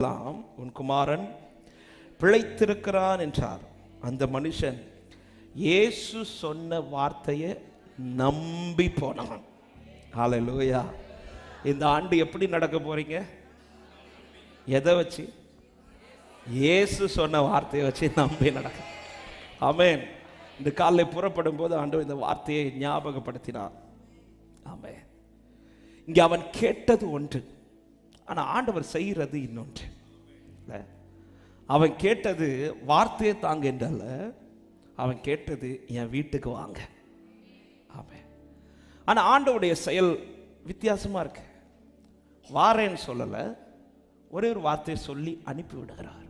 எல்லாம் உன் குமாரன் பிழைத்திருக்கிறான் என்றார். அந்த மனுஷன் இயேசு சொன்ன வார்த்தையை நம்பி போனான். ஹalleluya இந்த ஆண்டு எப்படி நடக்க போறீங்க? எதை வச்சு? இயேசு சொன்ன வார்த்தையை வச்சு நம்பி நடக்க. ஆமேன் இந்த காலை புறப்படும் போது ஆண்டு இந்த வார்த்தையை ஞாபகப்படுத்தினார். ஆமே இங்கே அவன் கேட்டது ஒன்று. ஆனால் ஆண்டவர் செய்கிறது இன்னொன்று. அவன் கேட்டது வார்த்தையை தாங்க என்றால அவன் கேட்டது என் வீட்டுக்கு வாங்க. அவன் ஆனால் ஆண்டவுடைய செயல் வித்தியாசமாக இருக்கு. வாரேன்னு சொல்லலை. ஒரே ஒரு வார்த்தையை சொல்லி அனுப்பி விடுகிறார்.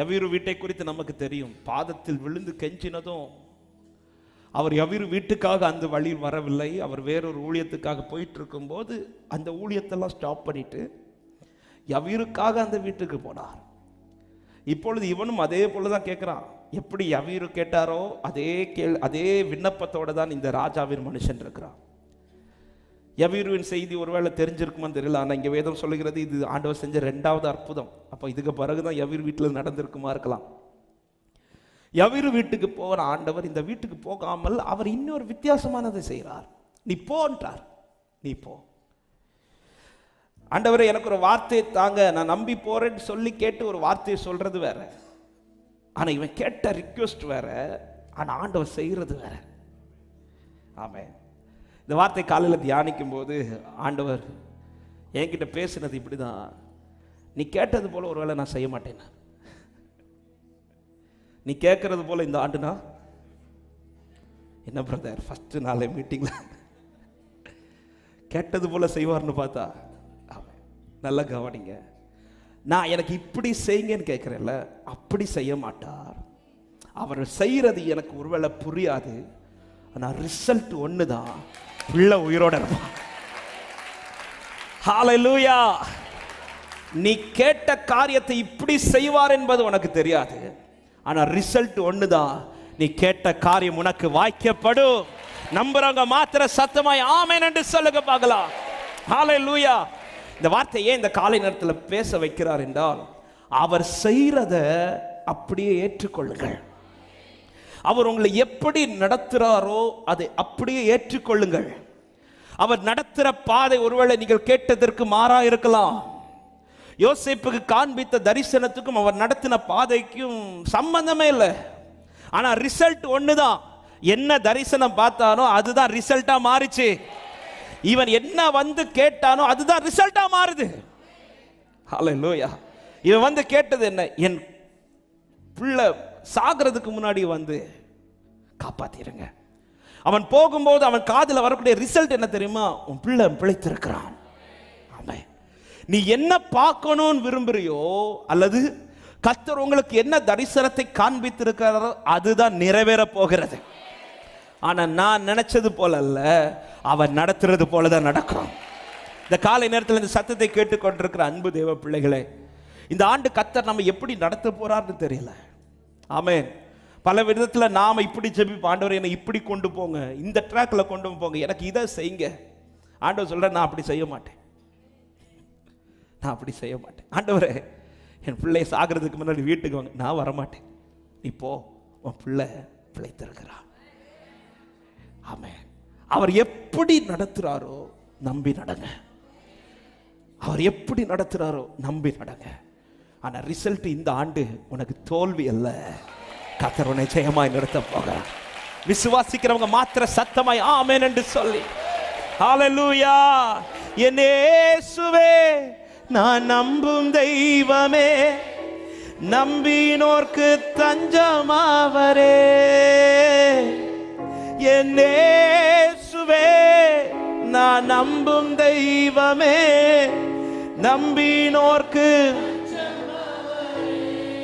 எவ்வீரு வீட்டை குறித்து நமக்கு தெரியும். பாதத்தில் விழுந்து கெஞ்சினதும் அவர் எவ்வீரு வீட்டுக்காக அந்த வழியில் வரவில்லை அவர் வேறொரு ஊழியத்துக்காக போயிட்டு இருக்கும்போது அந்த ஊழியத்தெல்லாம் ஸ்டாப் பண்ணிட்டு எவ்வீருக்காக அந்த வீட்டுக்கு போனார். இப்பொழுது இவனும் அதே போல தான் கேட்குறான். எப்படி யவீரு கேட்டாரோ அதே கேள் அதே விண்ணப்பத்தோடு தான் இந்த ராஜாவின் மனுஷன் இருக்கிறான். யவீருவின் செய்தி ஒருவேளை தெரிஞ்சிருக்குமான்னு தெரியல. ஆனால் இங்கே வேதம் சொல்லுகிறது இது ஆண்டவர் செஞ்ச ரெண்டாவது அற்புதம். அப்போ இதுக்கு பிறகு தான் யவீர் வீட்டில் நடந்திருக்குமா இருக்கலாம். எவரு வீட்டுக்கு போகிற ஆண்டவர் இந்த வீட்டுக்கு போகாமல் அவர் இன்னொரு வித்தியாசமானதை செய்கிறார். நீ போன்றார் நீ போ. ஆண்டவரை எனக்கு ஒரு வார்த்தையை தாங்க நான் நம்பி போறேன்னு சொல்லி கேட்டு ஒரு வார்த்தையை சொல்றது வேற. ஆனா இவன் கேட்ட ரிக்வெஸ்ட் வேற. ஆனா ஆண்டவர் செய்யறது வேற. ஆமே இந்த வார்த்தை காலையில் தியானிக்கும் போது ஆண்டவர் என்கிட்ட பேசினது இப்படிதான். நீ கேட்டது போல ஒருவேளை நான் செய்ய மாட்டேன் நீ கேட்கறது போல இந்த ஆண்டுனா என்ன பிரதர் ஃபஸ்ட்டு நாளே மீட்டிங்கில் கேட்டது போல செய்வார்னு பார்த்தா? ஆமென். நல்லா கவனிங்க. நான் எனக்கு இப்படி செய்யுங்கன்னு கேட்குறேன்ல அப்படி செய்ய மாட்டார். அவர் செய்கிறது எனக்கு ஒருவேளை புரியாது. ஆனால் ரிசல்ட் ஒன்று தான் பிள்ளை உயிரோட இருப்பான். ஹalleluya நீ கேட்ட காரியத்தை இப்படி செய்வார் என்பது உனக்கு தெரியாது. ஆனால் ரிசல்ட் ஒன்று தான் நீ கேட்ட காரியம் உனக்கு வாய்க்கப்படும். நம்புறவங்க மாத்திர சத்தமாய் ஆமேன் என்று சொல்லுங்க பார்க்கலாம். ஹalleluya இந்த வார்த்தை ஏன் இந்த காலை நேரத்தில் பேச வைக்கிறார் என்றால் அவர் செய்கிறத அப்படியே ஏற்றுக்கொள்ளுங்கள். அவர் உங்களை எப்படி நடத்துகிறாரோ அதை அப்படியே ஏற்றுக்கொள்ளுங்கள். அவர் நடத்துகிற பாதை ஒருவேளை நீங்கள் கேட்டதற்கு மாறா இருக்கலாம். யோசிப்புக்கு காண்பித்த தரிசனத்துக்கும் அவர் நடத்தின பாதைக்கும் சம்பந்தமே இல்லை. ஆனால் ரிசல்ட் ஒன்று தான் என்ன தரிசனம் பார்த்தானோ அதுதான் ரிசல்ட்டாக மாறிச்சு. இவன் என்ன வந்து கேட்டானோ அதுதான் ரிசல்ட்டாக மாறுது. லோயா இவன் வந்து கேட்டது என்ன? என் பிள்ளை சாகிறதுக்கு முன்னாடி வந்து காப்பாத்திருங்க. அவன் போகும்போது அவன் காதில் வரக்கூடிய ரிசல்ட் என்ன தெரியுமா? உன் பிள்ளை பிழைத்திருக்கிறான். நீ என்ன பார்க்கணும்னு விரும்புறியோ அல்லது கத்தர் உங்களுக்கு என்ன தரிசனத்தை காண்பித்திருக்கிறாரோ அதுதான் நிறைவேற போகிறது. ஆனா நான் நினைச்சது போல அல்ல அவன் நடத்துறது போல தான் நடக்கும். இந்த காலை நேரத்தில் இந்த சத்தத்தை கேட்டுக்கொண்டிருக்கிற அன்பு தேவ பிள்ளைகளே இந்த ஆண்டு கத்தர் நம்ம எப்படி நடத்த போறார்னு தெரியல. ஆமென். பல விதத்தில் நாம் இப்படி ஜெபிப்போம் ஆண்டவர் என்னை இப்படி கொண்டு போங்க இந்த ட்ராக்ல கொண்டு போங்க எனக்கு இதை செய்யுங்க. ஆண்டவர் சொல்கிறேன் நான் அப்படி செய்ய மாட்டேன். நான் அப்படி செய்ய மாட்டேன். ஆண்டவரே என் பிள்ளை சாகிறதுக்கு முன்னாடி வீட்டுக்கு வாங்க. நான் வரமாட்டேன். நீ போ உன் பிள்ளை பிழைத்திருக்கிறான் ஆமே அவர் எப்படி நடத்துகிறாரோ நம்பி நடங்க. அவர் எப்படி நடத்துகிறாரோ நம்பி நடங்க. ஆனால் ரிசல்ட் இந்த ஆண்டு உனக்கு தோல்வி அல்ல. கத்தர் உன்னை ஜெயமாய் நிறுத்த போகிறார் விசுவாசிக்கிறவங்க மாத்திர சத்தமாய் ஆமேன் என்று சொல்லி. ஹalleluya என்னே சுவே நான் நம்பும் தெய்வமே நம்பினோர்க்கு தஞ்சமாவரே. என்னேசுவே நான் நம்பும் தெய்வமே நம்பினோர்க்கு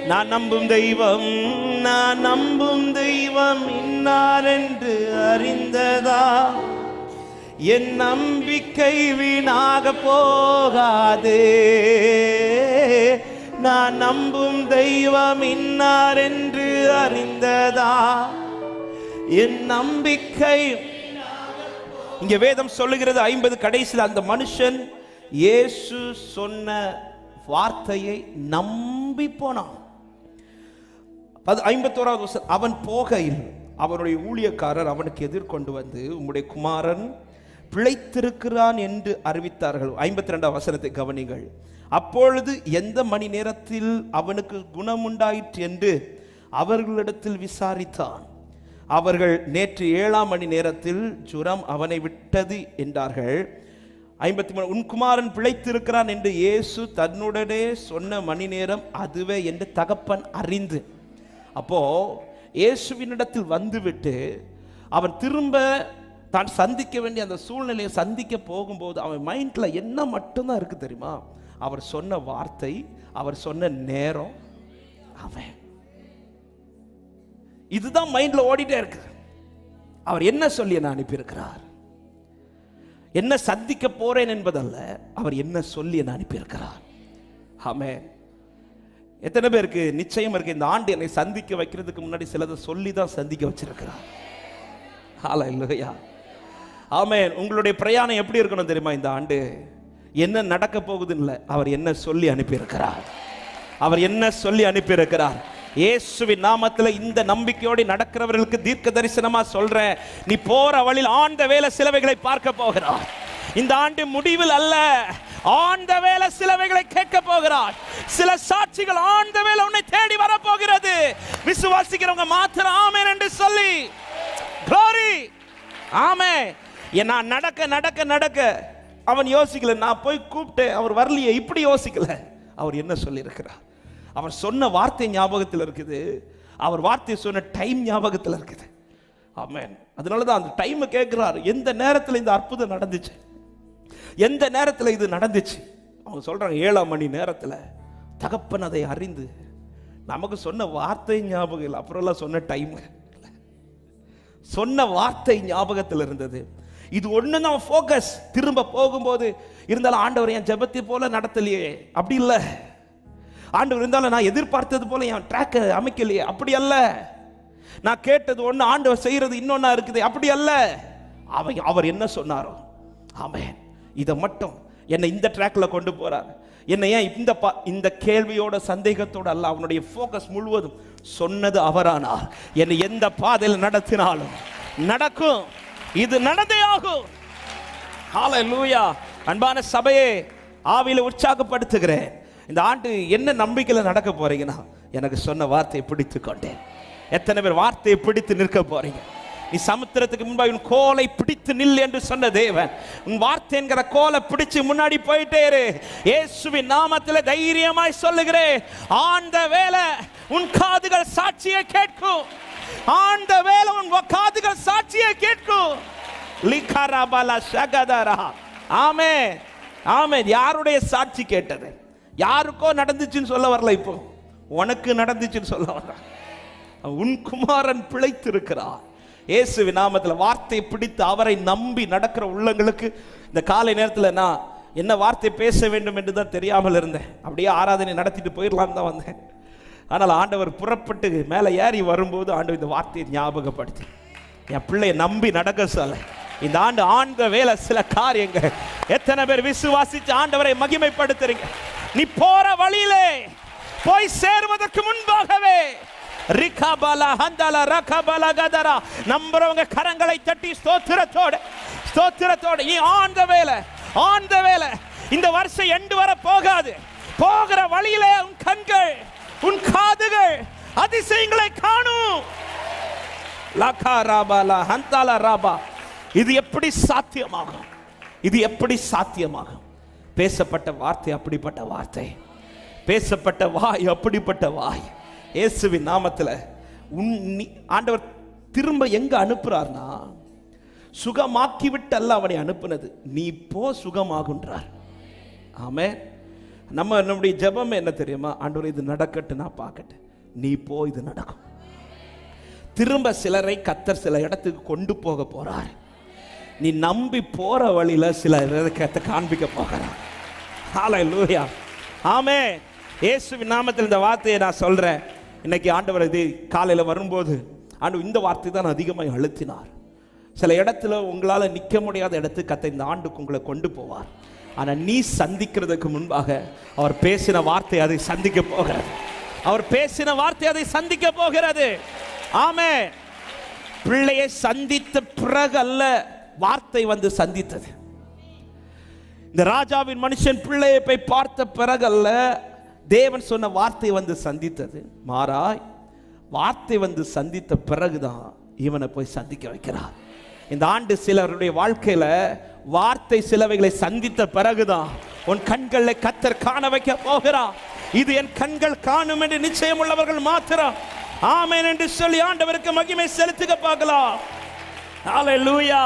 நான் நம்பும் தெய்வம் நான் நம்பும் தெய்வம் இன்னார் என்று அறிந்ததா? என் நம்பிக்கை வீணாக போகாதே. நான் நம்பும் தெய்வம் இன்னார் என்று அறிந்ததா? என் நம்பிக்கை இங்க வேதம் சொல்லுகிறது ஐம்பது கடைசியில் அந்த மனுஷன் இயேசு சொன்ன வார்த்தையை நம்பி போனான். அது ஐம்பத்தோராவது அவன் போகையில் அவருடைய ஊழியக்காரர் அவனுக்கு எதிர்கொண்டு வந்து உம்முடைய குமாரன் பிழைத்திருக்கிறான் என்று அறிவித்தார்கள். ஐம்பத்தி ரெண்டாம் வசனத்தை கவனிங்கள் அப்பொழுது எந்த மணி நேரத்தில் அவனுக்கு குணமுண்டாயிற்று என்று அவர்களிடத்தில் விசாரித்தான். அவர்கள் நேற்று ஏழாம் மணி நேரத்தில் ஜுரம் அவனை விட்டது என்றார்கள். ஐம்பத்தி மூணு உன் குமாரன் பிழைத்திருக்கிறான் என்று இயேசு தன்னுடனே சொன்ன மணி நேரம் அதுவே என்று தகப்பன் அறிந்து. அப்போ இயேசுவினிடத்தில் வந்துவிட்டு அவன் திரும்ப தான் சந்திக்க வேண்டிய அந்த சூழ்நிலையை சந்திக்க போகும்போது அவன் மைண்டில் என்ன மட்டும்தான் இருக்குது தெரியுமா? அவர் சொன்ன வார்த்தை அவர் சொன்ன நேரம் அவன். இதுதான் மைண்டில் ஓடிட்டே இருக்கு. அவர் என்ன சொல்லி என்ன அனுப்பியிருக்கிறார்? என்ன சந்திக்க போறேன் என்பதல்ல அவர் என்ன சொல்லி என்ன அனுப்பியிருக்கிறார்? ஆமே எத்தனை பேருக்கு நிச்சயம் இருக்கு இந்த ஆண்டு என்னை சந்திக்க வைக்கிறதுக்கு முன்னாடி சிலதை சொல்லி தான் சந்திக்க வச்சிருக்கிறார். ஆலா இல்லையா ஆமென். உங்களுடைய பிரயாணம் எப்படி இருக்கணும் தெரியுமா இந்த ஆண்டு? என்ன நடக்க போகுதுன்னு இல்லை அவர் என்ன சொல்லி அனுப்பியிருக்கிறார். அவர் என்ன சொல்லி அனுப்பியிருக்கிறார். இயேசுவின் நாமத்துல இந்த நம்பிக்கையோடு நடக்கிறவர்களுக்கு தீர்க்க தரிசனமா சொல்றேன். நீ போற வழியில் ஆண்ட வேலை சிலவைகளை பார்க்க போகிறார் இந்த ஆண்டு முடிவில் அல்ல ஆண்ட வேலை சிலவைகளை கேட்க போகிறார் சில சாட்சிகள் ஆண்ட வேலை உன்னை தேடி வரப்போகிறது. போகிறது விசுவாசிக்கிறவங்க மாத்திரம் ஆமேன் என்று சொல்லி. Glory! ஆமே நான் நடக்க நடக்க நடக்க. அவன் யோசிக்கல நான் போய் கூப்பிட்டேன். அவர் வரலையே இப்படி யோசிக்கல. அவர் என்ன சொல்லியிருக்கிறார்? அவர் சொன்ன வார்த்தை ஞாபகத்தில் இருக்குது. அவர் வார்த்தை சொன்ன டைம் ஞாபகத்தில் இருக்குது. ஆமேன் அதனால தான் அந்த டைமை கேட்குறாரு. எந்த நேரத்தில் இந்த அற்புதம் நடந்துச்சு? எந்த நேரத்தில் இது நடந்துச்சு? அவங்க சொல்கிறாங்க ஏழாம் மணி நேரத்தில் தகப்பன் அதை அறிந்து நமக்கு சொன்ன வார்த்தை ஞாபகம் இல்லை. அப்புறம்லாம் சொன்ன டைம் சொன்ன வார்த்தை ஞாபகத்தில் இருந்தது. இது ஒன்று தான் ஃபோக்கஸ் திரும்ப போகும்போது இருந்தாலும் ஆண்டவர் என் ஜபத்தை போல நடத்தலையே. அப்படி இல்லை. ஆண்டவர் இருந்தாலும் நான் எதிர்பார்த்தது போல என் ட்ராக்கை அமைக்கலையே. அப்படி அல்ல. நான் கேட்டது ஒன்று ஆண்டவர் செய்கிறது இன்னொன்னா இருக்குது. அப்படி அல்ல. அவன் அவர் என்ன சொன்னாரோ? ஆமென். இதை மட்டும் என்னை இந்த ட்ராக்ல கொண்டு போறார். என்னை ஏன் இந்த பா- இந்த கேள்வியோட சந்தேகத்தோட அல்ல அவனுடைய ஃபோக்கஸ் முழுவதும் சொன்னது அவரானார் என்னை எந்த பாதையில் நடத்தினாலும் நடக்கும். இது நடந்தே ஆகும். ஹalleluya. அன்பான சபையே ஆவியில உற்சாகப்படுத்துகிறேன். இந்த ஆண்டு என்ன நம்பிக்கையில் நடக்க போறீங்கன்னா எனக்கு சொன்ன வார்த்தையை பிடித்து கொண்டேன். எத்தனை பேர் வார்த்தையை பிடித்து நிற்க போறீங்க? நீ சமுத்திரத்துக்கு முன்பாக உன் கோலை பிடித்து நில் என்று சொன்ன தேவன். உன் வார்த்தை என்கிற கோலை பிடிச்சு முன்னாடி போயிட்டே இரு. இயேசுவின் நாமத்தில் தைரியமாய் சொல்லுகிறேன். ஆண்ட வேலை உன் காதுகள் சாட்சியை கேட்கும். ஆண்ட வேலை உன் காதுகள் சாட்சியை கேட்கும். லிகரபல சகதரா ஆமே ஆமே யாருடைய சாட்சி கேட்டது? யாருக்கோ நடந்துச்சுன்னு சொல்ல வரல இப்போ. உனக்கு நடந்துச்சுன்னு சொல்ல வர்றான் உன் குமாரன் பிழைத்திருக்கிறார். இயேசு நாமத்தில் வார்த்தையை பிடித்து அவரை நம்பி நடக்கிற உள்ளங்களுக்கு இந்த காலை நேரத்தில் நான் என்ன வார்த்தை பேச வேண்டும் என்று தான் தெரியாமல் இருந்தேன். அப்படியே ஆராதனை நடத்திட்டு போயிடலான்னு தான் வந்தேன். ஆனால் ஆண்டவர் புறப்பட்டு மேலே ஏறி வரும்போது ஆண்டவர் இந்த வார்த்தையை ஞாபகப்படுத்தி. என் பிள்ளையை நம்பி நடக்க சொல்ல. இந்த ஆண்டு ஆண்ட வேலை சில காரியங்கள். எத்தனை பேர் விசுவாசிச்சு ஆண்டவரை மகிமைப்படுத்துறீங்க. நீ போற வழியிலே போய் சேருவதற்கு முன்பாகவே. ரிகபல ஹந்தாலா ரகாபாலா கதரா. நம்புறவங்க கரங்களை தட்டி ஸ்தோத்திரத்தோட ஸ்தோத்திரத்தோட நீ ஆண்ட வேலை ஆண்ட வேலை. இந்த வருஷம் எண்டு வர போகாது. போகிற வழியிலே உன் கண்கள் உன் காதுகள் அதிசயங்களை காணும். லகா ராபா லா ஹந்தாலா ராபா இது எப்படி சாத்தியமாகும்? இது எப்படி சாத்தியமாகும்? பேசப்பட்ட வார்த்தை அப்படிப்பட்ட வார்த்தை. பேசப்பட்ட வாய் அப்படிப்பட்ட வாய். இயேசுவின் நாமத்துல உன் நீ- ஆண்டவர் திரும்ப எங்க அனுப்புறார்னா சுகமாக்கி விட்டு அல்ல அவனை அனுப்புனது. நீ போ சுகமாகுன்றார். ஆமே நம்ம நம்முடைய ஜெபம் என்ன தெரியுமா? ஆண்டவர் இது நடக்கட்டு நான் பார்க்கட்டேன் நீ போ இது நடக்கும். திரும்ப சிலரை கத்தர் சில இடத்துக்கு கொண்டு போக போறார். நீ நம்பி போற வழியில சில இடத்தை காண்பிக்க போகிறார். ஹalleluya ஆமே இயேசுவின் நாமத்தில் இந்த வார்த்தையை நான் சொல்றேன். இன்னைக்கு ஆண்டவர் இது காலையில் வரும்போது ஆண்டு இந்த வார்த்தை தான் அதிகமாக அழுத்தினார். சில இடத்துல உங்களால் நிற்க முடியாத இடத்துக்கு கத்த இந்த ஆண்டுக்கு உங்களை கொண்டு போவார். ஆனா நீ சந்திக்கிறதுக்கு முன்பாக அவர் பேசின வார்த்தை அதை சந்திக்க போகிறது. அவர் பேசின வார்த்தை அதை சந்திக்க போகிறது. ஆமே. பிள்ளையை சந்தித்த பிறகு அல்ல வார்த்தை வந்து சந்தித்தது. இந்த ராஜாவின் மனுஷன் பிள்ளையை போய் பார்த்த பிறகல்ல தேவன் சொன்ன வார்த்தை வந்து சந்தித்தது. மாறாய் வார்த்தை வந்து சந்தித்த பிறகுதான் இவனை போய் சந்திக்க வைக்கிறார். இந்த ஆண்டு சிலருடைய வாழ்க்கையில வார்த்தை சிலவைகளை சந்தித்த பிறகுதான் உன் கண்களை கத்தர் காண வைக்க போகிறார். இது என் கண்கள் காணும் என்று நிச்சயம் உள்ளவர்கள் மாத்திரம். ஆமேன் என்று சொல்லி ஆண்டவருக்கு மகிமை செலுத்துக பார்க்கலாம். ஹalleluya